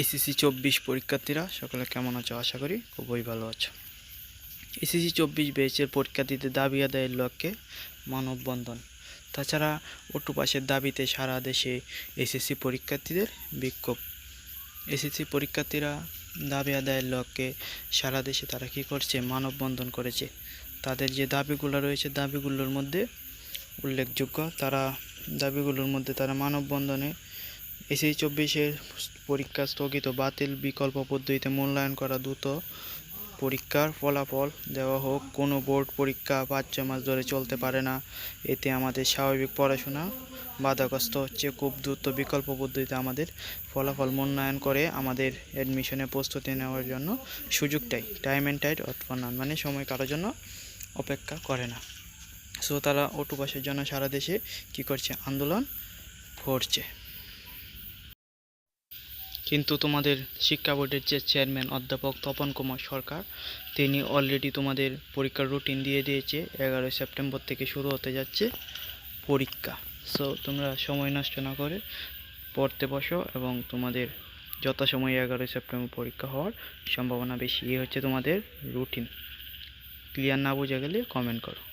ACC চব্বিশ পরীক্ষার্থীরা, সকলে কেমন আছো? আশা করি খুবই ভালো আছো। এসিসি চব্বিশ বেচের পরীক্ষার্থীদের দাবি আদায়ের লক্ষ্যে মানববন্ধন। তাছাড়া অটু পাশের দাবিতে সারা দেশে এসএসসি পরীক্ষার্থীদের বিক্ষোভ। এসএসসি পরীক্ষার্থীরা দাবি আদায়ের লক্ষ্যে সারা দেশে তারা কী করছে? মানববন্ধন করেছে। তাদের যে দাবিগুলো রয়েছে, দাবিগুলোর মধ্যে উল্লেখযোগ্য, তারা দাবিগুলোর মধ্যে তারা মানববন্ধনে এসএসসি চব্বিশের পরীক্ষা স্থগিত বাতিল বিকল্প পদ্ধতিতে মূল্যায়ন করা দ্রুত পরীক্ষার ফলাফল দেওয়া হোক, কোনো বোর্ড পরীক্ষা পাঁচ, ছয় মাস ধরে চলতে পারে না। এতে আমাদের স্বাভাবিক পড়াশোনা বাধাগ্রস্ত হচ্ছে। খুব দ্রুত বিকল্প পদ্ধতিতে আমাদের ফলাফল মূল্যায়ন করে আমাদের অ্যাডমিশনে প্রস্তুতি নেওয়ার জন্য সুযোগটাই টাইম অ্যান্ড টাইট অথবা মানে সময় কারোর জন্য অপেক্ষা করে না। সো তারা অটুপাসের জন্য, সারা দেশে কী করছে আন্দোলন? করছে কিন্তু তোমাদের শিক্ষা বোর্ডের যে চেয়ারম্যান অধ্যাপক তপন কুমার সরকার, তিনি অলরেডি তোমাদের পরীক্ষার রুটিন দিয়ে দিয়েছে, এগারোই সেপ্টেম্বর থেকে শুরু হতে যাচ্ছে পরীক্ষা। সো তোমরা সময় নষ্ট না করে পড়তে বসো এবং তোমাদের যথাসময়ে এগারোই সেপ্টেম্বর পরীক্ষা হওয়ার সম্ভাবনা বেশি। এই হচ্ছে তোমাদের রুটিন ক্লিয়ার না বোঝা গেলে কমেন্ট করো।